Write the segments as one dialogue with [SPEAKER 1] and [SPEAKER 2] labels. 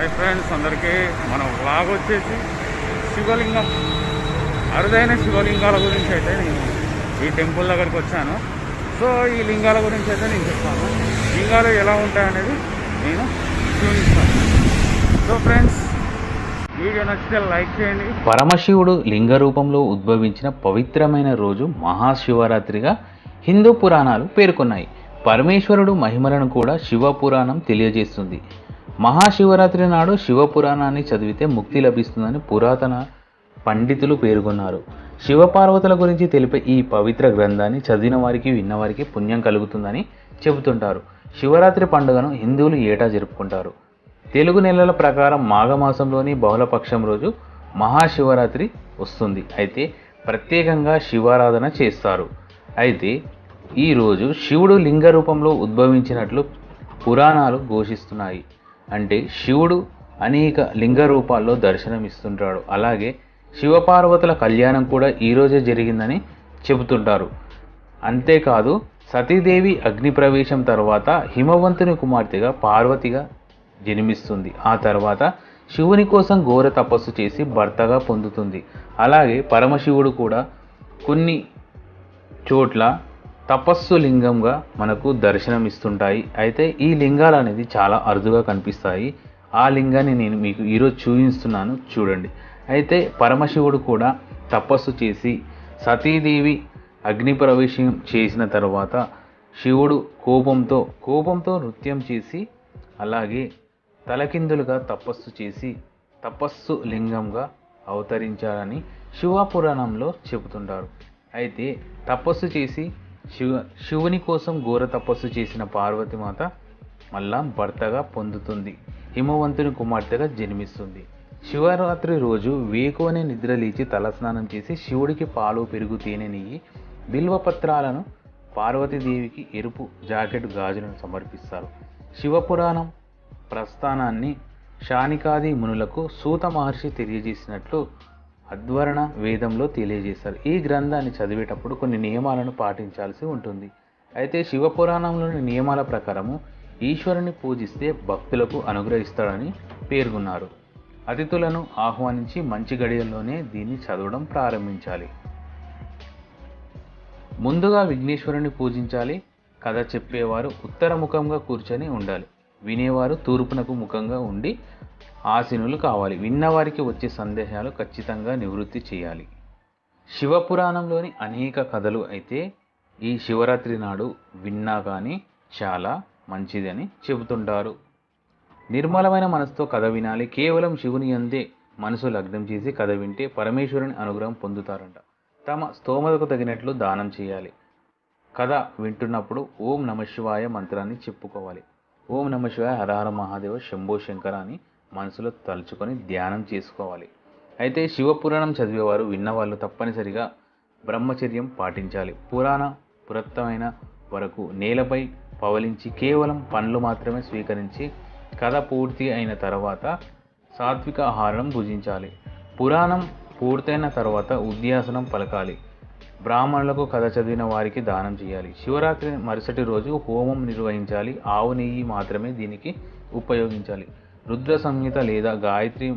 [SPEAKER 1] Hi friends అందరికీ మన vlog వచ్చేసి శివలింగం అరుదైన శివలింగాల గురించి అయితే నేను ఈ టెంపుల్ దగ్గరికి వచ్చాను. సో ఈ లింగాల గురించి అయితే నేను చెప్తాను. లింగాలు ఎలా ఉంటాయనేది నేను చూపిస్తాను. సో ఫ్రెండ్స్ వీడియో నచ్చితే లైక్ చేయండి.
[SPEAKER 2] పరమశివుడు లింగ రూపంలో ఉద్భవించిన పవిత్రమైన రోజు మహాశివరాత్రిగా హిందూ పురాణాలు పేర్కొన్నాయి. పరమేశ్వరుడు మహిమలను కూడా శివ పురాణం తెలియజేస్తుంది. మహాశివరాత్రి నాడు శివ పురాణాన్ని చదివితే ముక్తి లభిస్తుందని పురాతన పండితులు పేర్కొన్నారు. శివపార్వతుల గురించి తెలిపే ఈ పవిత్ర గ్రంథాన్ని చదివిన వారికి విన్నవారికి పుణ్యం కలుగుతుందని చెబుతుంటారు. శివరాత్రి పండుగను హిందువులు ఏటా జరుపుకుంటారు? తెలుగు నెలల ప్రకారం మాఘమాసంలోని బహుళపక్షం రోజు మహాశివరాత్రి వస్తుంది. అయితే ప్రత్యేకంగా శివారాధన చేస్తారు. అయితే ఈరోజు శివుడు లింగ రూపంలో ఉద్భవించినట్లు పురాణాలు ఘోషిస్తున్నాయి. అంటే శివుడు అనేక లింగ రూపాల్లో దర్శనమిస్తుంటాడు. అలాగే శివపార్వతుల కళ్యాణం కూడా ఈరోజే జరిగిందని చెబుతుంటారు. అంతేకాదు సతీదేవి అగ్ని ప్రవేశం తర్వాత హిమవంతుని కుమార్తెగా పార్వతిగా జన్మిస్తుంది. ఆ తర్వాత శివుని కోసం ఘోర తపస్సు చేసి భర్తగా పొందుతుంది. అలాగే పరమశివుడు కూడా కొన్ని చోట్ల తపస్సు లింగంగా మనకు దర్శనం ఇస్తుంటాయి అయితే ఈ లింగాలు అనేది చాలా అరుదుగా కనిపిస్తాయి. ఆ లింగాన్ని నేను మీకు ఈరోజు చూపిస్తున్నాను. చూడండి. అయితే పరమశివుడు కూడా తపస్సు చేసి సతీదేవి అగ్ని ప్రవేశం చేసిన తర్వాత శివుడు కోపంతో కోపంతో నృత్యం చేసి అలాగే తలకిందులుగా తపస్సు చేసి తపస్సు లింగంగా అవతరించారని శివపురాణంలో చెబుతుంటారు. అయితే తపస్సు చేసి శివ శివుని కోసం ఘోర తపస్సు చేసిన పార్వతీమాత మళ్ళా భర్తగా పొందుతుంది. హిమవంతుని కుమార్తెగా జన్మిస్తుంది. శివరాత్రి రోజు వేకువనే నిద్రలేచి తలస్నానం చేసి శివుడికి పాలు పెరుగు తేనె నెయ్యి బిల్వపత్రాలను పార్వతీదేవికి ఎరుపు జాకెట్ గాజులను సమర్పిస్తారు. శివపురాణం ప్రస్థానాన్ని షానికాది మునులకు సూత మహర్షి తెలియజేసినట్లు అధ్వరణ వేదంలో తెలియజేశారు. ఈ గ్రంథాన్ని చదివేటప్పుడు కొన్ని నియమాలను పాటించాల్సి ఉంటుంది. అయితే శివపురాణంలోని నియమాల ప్రకారము ఈశ్వరుని పూజిస్తే భక్తులకు అనుగ్రహిస్తాడని పేర్కొన్నారు. అతిథులను ఆహ్వానించి మంచి గడియల్లోనే దీన్ని చదవడం ప్రారంభించాలి. ముందుగా విఘ్నేశ్వరుని పూజించాలి. కథ చెప్పేవారు ఉత్తరముఖంగా కూర్చొని ఉండాలి. వినేవారు తూర్పునకు ముఖంగా ఉండి ఆసీనులు కావాలి. విన్నవారికి వచ్చే సందేహాలు ఖచ్చితంగా నివృత్తి చేయాలి. శివపురాణంలోని అనేక కథలు అయితే ఈ శివరాత్రి నాడు విన్నా కానీ చాలా మంచిదని చెబుతుంటారు. నిర్మలమైన మనసుతో కథ వినాలి. కేవలం శివుని అందే మనసు లగ్నం చేసి కథ వింటే పరమేశ్వరుని అనుగ్రహం పొందుతారంట. తమ స్తోమతకు తగినట్లు దానం చేయాలి. కథ వింటున్నప్పుడు ఓం నమ శివాయ మంత్రాన్ని చెప్పుకోవాలి. ఓం నమ శివాయ హరహర మహాదేవ శంభో శంకర అని మనసులో తలుచుకొని ధ్యానం చేసుకోవాలి. అయితే శివపురాణం చదివేవారు విన్నవాళ్ళు తప్పనిసరిగా బ్రహ్మచర్యం పాటించాలి. పురాణ పురత్తమైన వరకు నేలపై పవలించి కేవలం పండ్లు మాత్రమే స్వీకరించి కథ పూర్తి అయిన తర్వాత సాత్విక ఆహారం భుజించాలి. పురాణం పూర్తయిన తర్వాత ఉద్యాసనం పలకాలి. బ్రాహ్మణులకు కథ చదివిన వారికి దానం చేయాలి. శివరాత్రి మరుసటి రోజు హోమం నిర్వహించాలి. ఆవు నెయ్యి మాత్రమే దీనికి ఉపయోగించాలి. రుద్ర సంహిత లేదా గాయత్రి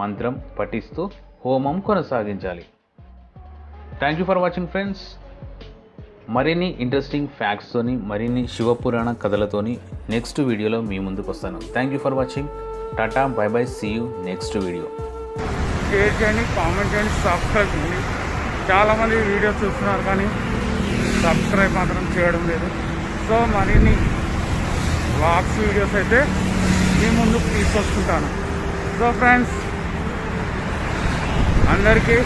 [SPEAKER 2] మంత్రం పఠిస్తూ హోమం కొనసాగించాలి. Thank you for watching friends మరిన్ని ఇంట్రెస్టింగ్ ఫ్యాక్ట్స్తోని మరిన్ని శివపురాణ కథలతోని నెక్స్ట్ వీడియోలో మీ ముందుకు వస్తాను. Thank you for watching tata bye bye see you next video
[SPEAKER 1] share చేయండి కామెంట్ చేయండి సబ్స్క్రైబ్ చేయండి చాలామంది వీడియోస్ చూస్తున్నారు కానీ సబ్స్క్రైబ్ మాత్రం చేయడం లేదు. సో మరిన్ని వాక్స్ వీడియోస్ అయితే మీ ముందుకు తీసుకొస్తుంటాను సో ఫ్రెండ్స్ అందరికీ